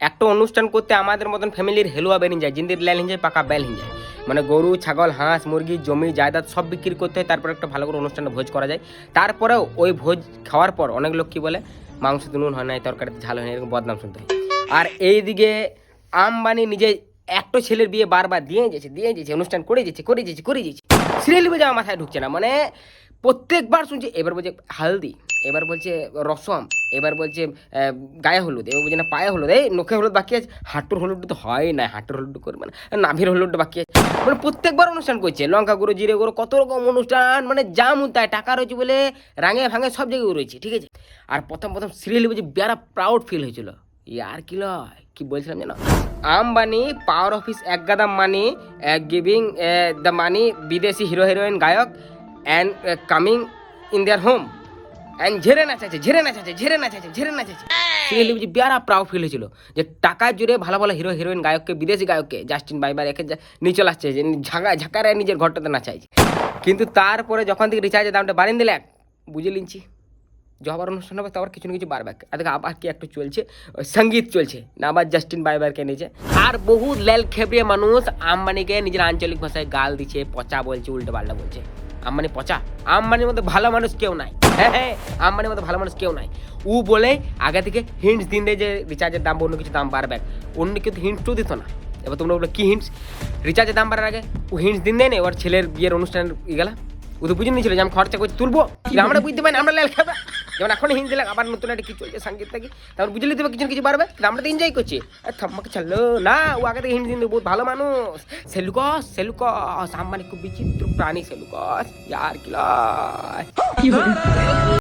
একটা অনুষ্ঠান করতে আমাদের মতন ফ্যামিলির হেলুয়া বেরিয়ে যায়, জিন্দির ল্যাল হিঞ্জায়, পাকা বেল হিঞ্জায়। মানে গরু, ছাগল, হাঁস, মুরগি, জমি, জায়দাদ সব বিক্রি করতে হয়, তারপর একটা ভালো করে অনুষ্ঠানে ভোজ করা যায়। তারপরেও ওই ভোজ খাওয়ার পর অনেক লোক কী বলে, মাংস নুন হয় নাই তরকারিতে ঝাল হয় না, এরকম বদনাম শুনতে হয়। আর এইদিকে আম্বানি নিজে একটা ছেলের বিয়ে বারবার দিয়ে যাচ্ছে, দিয়ে যেছে অনুষ্ঠান করে যাচ্ছে করে যাচ্ছে করে যাচ্ছে। সিরিয়ালি বোঝা মাথায় ঢুকছে না মানে প্রত্যেকবার শুনছি, এবার বলছে হালদি, এবার বলছে রসম, এবার বলছে গায়ে হলুদ, এবার বলছে না পায়ে হলুদ, এই নখে হলুদ বাকি আছে, হাঁটুর হলুদ তো হয় না, হাঁটুর হলুদ করবে না, নাভির হলুদ বাকি আছে। মানে প্রত্যেকবার অনুষ্ঠান করছে, লঙ্কা গুঁড়ো, জিরে গুঁড়ো, কত রকম অনুষ্ঠান মানে যা মুতায় টাকা রয়েছে বলে রাঙে ভাঙে সব জায়গায় রয়েছে, ঠিক আছে? আর প্রথম প্রথম সিরিয়ালি বলছে বেড়া প্রাউড ফিল হয়েছিল। ইয়ার কি লয়, কি বলছিলাম জানো আম্বানি পাওয়ার অফিস এক গাদা মানি গিভিং দ্য মানি বিদেশি হিরো হিরোইন গায়ক and coming in their home and ঝেড়ে নাচাচ্ছে ঝেড়ে নাচাচ্ছে ঝেড়ে নাচাচ্ছে ঝেড়ে নাচাচ্ছে। সিরিয়ালি বুঝি বিয়ারা প্রাউড ফিল হয়েছিল যে টাকা জুড়ে ভালো ভালো হিরো হিরোইন গায়ককে বিদেশি গায়ককে জাস্টিন বাইবার একে নিয়ে চলে আসছে যে ঝাঁকা ঝাঁকারে নিজের ঘরটাতে নাচাইছে কিন্তু তারপরে যখন থেকে রিচার্জের দামটা বাড়িয়ে দিলে বুঝে লিনছি যখন অনুষ্ঠান হবে তো আবার কিছু না কিছু বাড়বে আজকে আবার কি একটু চলছে সংগীত চলছে না আবার জাস্টিন বাইবারকে নিয়েছে। আর বহু লেল খেবড়িয়ে মানুষ আম্বানিকে নিজের আঞ্চলিক ভাষায় গাল দিচ্ছে পচা বলছে উল্টো পাল্টা বলছে। আম্বানি পচা? আম্বানির মধ্যে ভালো মানুষ কেউ নাই। হ্যাঁ হ্যাঁ আম্বানির মধ্যে ভালো মানুষ কেউ নাই। ও বলে আগে থেকে হিন্টস দিন দেয় যে রিচার্জের দাম অন্য কিছু দাম বাড়বে। অন্য কিন্তু হিন্টসও দিত না। এবার তোমরা বলো কী হিন্টস রিচার্জের দাম বাড়ার আগে ও হিন্টস দিন দেয় না এবার ছেলের বিয়ের অনুষ্ঠান গেলা। ও তো বুঝে নিয়েছিল যে আমি খরচা করে তুলবো। আমরা বুঝতে পারি আমরা লেল খাব। যেমন এখন হিন্দি লাগ, আবার নতুন একটা কিছু চলছে সংগীত থেকে তারপর বুঝলি দেবে কিছু কিছু পারবে আমরা তো এনজয় করছি। থাম্মাকে ছাড়লো। না, ও আগে থেকে হিন্দি বহুত ভালো মানুষ। সেলুকস সেলুকস। আমার খুব বিচিত্র প্রাণী সেলুকস। ইয়ার কি লয়